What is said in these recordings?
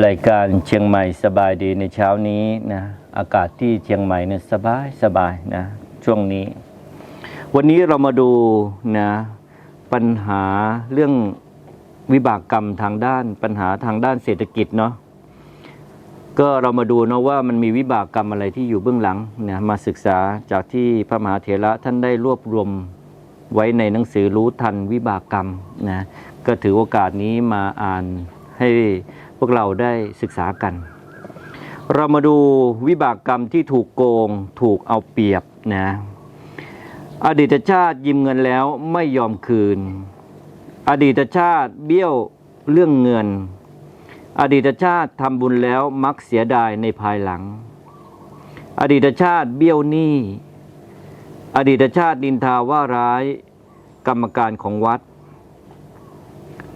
รายการเชียงใหม่สบายดีในเช้านี้นะอากาศที่เชียงใหม่เนี่ยสบายสบายนะช่วงนี้ วันนี้เรามาดูนะปัญหาเรื่องวิบากกรรมทางด้านปัญหาทางด้านเศรษฐกิจเนาะก็เรามาดูเนาะว่ามันมีวิบากกรรมอะไรที่อยู่เบื้องหลังนะมาศึกษาจากที่พระมหาเถระท่านได้รวบรวมไว้ในหนังสือรู้ทันวิบากกรรมนะก็ถือโอกาสนี้มาอ่านให้ วกเราได้ศึกษากัน เรามาดูวิบากกรรมที่ถูกโกงถูกเอาเปรียบนะอดีตชาติยืมเงินแล้วไม่ยอมคืน อดีตชาติเบี้ยวเรื่องเงิน อดีตชาติทำบุญแล้วมักเสียดายในภายหลัง อดีตชาติเบี้ยวหนี้อดีตชาติดินทาว่าร้าย กรรมการของวัด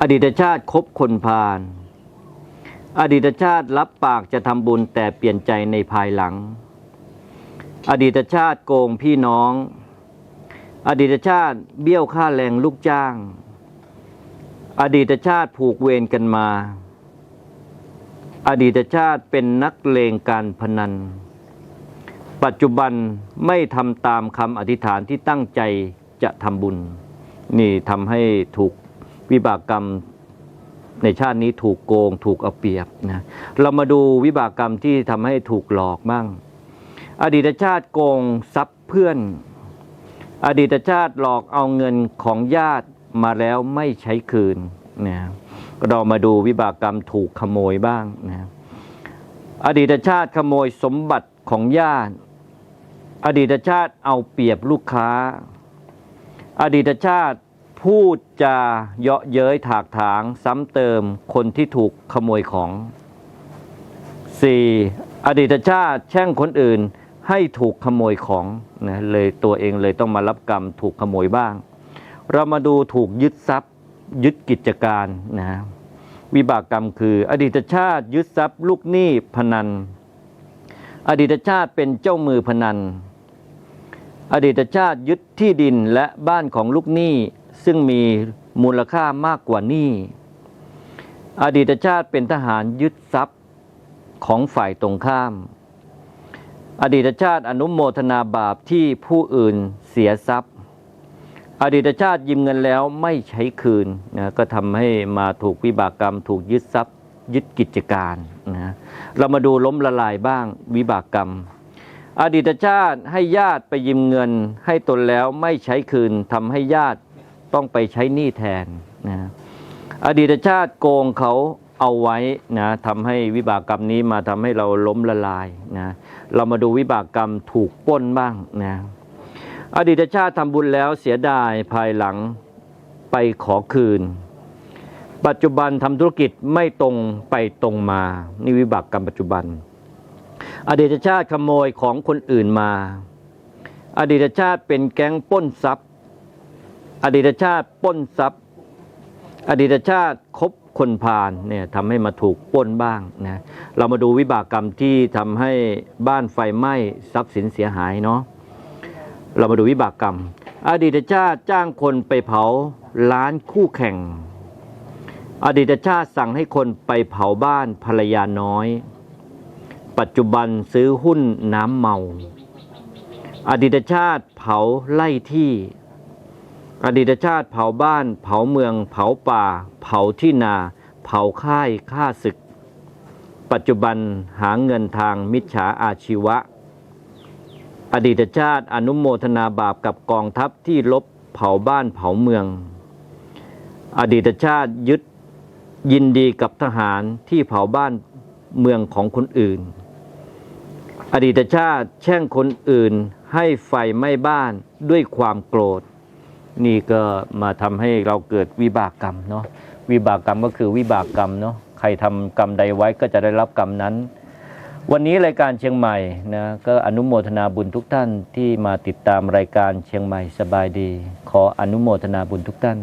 อดีตชาติคบคนพาล อดีตชาติรับปากจะทำบุญแต่เปลี่ยนใจในภายหลัง อดีตชาติโกงพี่น้อง อดีตชาติเบี้ยวค่าแรงลูกจ้าง อดีตชาติผูกเวรกันมา อดีตชาติเป็นนักเลงการพนัน ปัจจุบันไม่ทำตามคำอธิษฐานที่ตั้งใจจะทำบุญ นี่ทำให้ถูกวิบากกรรม ในชาตินี้ถูกโกงถูกเอาเปรียบนะเรามาดูวิบากกรรมที่ทำให้ถูกหลอกบ้าง อดีตชาติโกงทรัพย์เพื่อน อดีตชาติหลอกเอาเงินของญาติมาแล้วไม่ใช้คืนนะเรามาดูวิบากกรรมถูกขโมยบ้างนะอดีตชาติขโมยสมบัติของญาติ อดีตชาติเอาเปรียบลูกค้า อดีตชาติ พูดจาเยาะเย้ยถากถางซ้ำเติมคนที่ถูกขโมยของ 4. อดีตชาติแช่งคนอื่นให้ถูกขโมยของนะเลยตัวเองเลยต้องมารับกรรมถูกขโมยบ้าง เรามาดูถูกยึดทรัพย์ยึดกิจการนะวิบากกรรมคืออดีตชาติยึดทรัพย์ลูกหนี้พนัน อดีตชาติเป็นเจ้ามือพนัน อดีตชาติยึดที่ดินและบ้านของลูกหนี้ ซึ่งมีมูลค่ามากกว่านี้ อดีตชาติเป็นทหารยึดทรัพย์ของฝ่ายตรงข้าม อดีตชาติอนุมโมทนาบาปที่ผู้อื่นเสียทรัพย์ อดีตชาติยืมเงินแล้วไม่ใช้คืนนะก็ทำให้มาถูกวิบากกรรม ถูกยึดทรัพย์ ยึดกิจการนะเรามาดูล้มละลายบ้างวิบากกรรมอดีตชาติให้ญาติไปยืมเงินให้ตนแล้วไม่ใช้คืนทำให้ญาติ ต้องไปใช้หนี้แทนนะอดีตชาติโกงเขาเอาไว้นะทำให้วิบากกรรมนี้มาทำให้เราล้มละลายนะเรามาดูวิบากกรรมถูกป้นบ้างนะอดีตชาติทำบุญแล้วเสียดายภายหลังไปขอคืน ปัจจุบันทำธุรกิจไม่ตรงไปตรงมา นี่วิบากกรรมปัจจุบัน อดีตชาติขโมยของคนอื่นมา อดีตชาติเป็นแก๊งป้นทรัพย์ อดีตชาติป้นทรัพย์ อดีตชาติคบคนพาลเนี่ยทำให้มาถูกป้นบ้างนะเรามาดูวิบากกรรมที่ทำให้บ้านไฟไหม้ทรัพย์สินเสียหายเนาะเรามาดูวิบากกรรม อดีตชาติจ้างคนไปเผาร้านคู่แข่ง อดีตชาติสั่งให้คนไปเผาบ้านภรรยาน้อย ปัจจุบันซื้อหุ้นน้ำเมา อดีตชาติเผาไล่ที่ อดีตชาติเผาบ้าน เผาเมือง เผาป่า เผาที่นา เผาค่ายฆ่าศึก ปัจจุบันหาเงินทางมิจฉาอาชีวะ อดีตชาติอนุโมทนาบาปกับกองทัพที่ลบเผาบ้านเผาเมือง อดีตชาติยึดยินดีกับทหารที่เผาบ้านเมืองของคนอื่น อดีตชาติแช่งคนอื่นให้ไฟไหม้บ้านด้วยความโกรธ นี่ก็มาทำให้เราเกิดวิบากกรรมเนาะวิบากกรรมก็คือวิบากกรรมเนาะใครทำกรรมใดไว้ก็จะได้รับกรรมนั้น วันนี้รายการเชียงใหม่นะก็อนุโมทนาบุญทุกท่านที่มาติดตามรายการเชียงใหม่สบายดี ขออนุโมทนาบุญทุกท่าน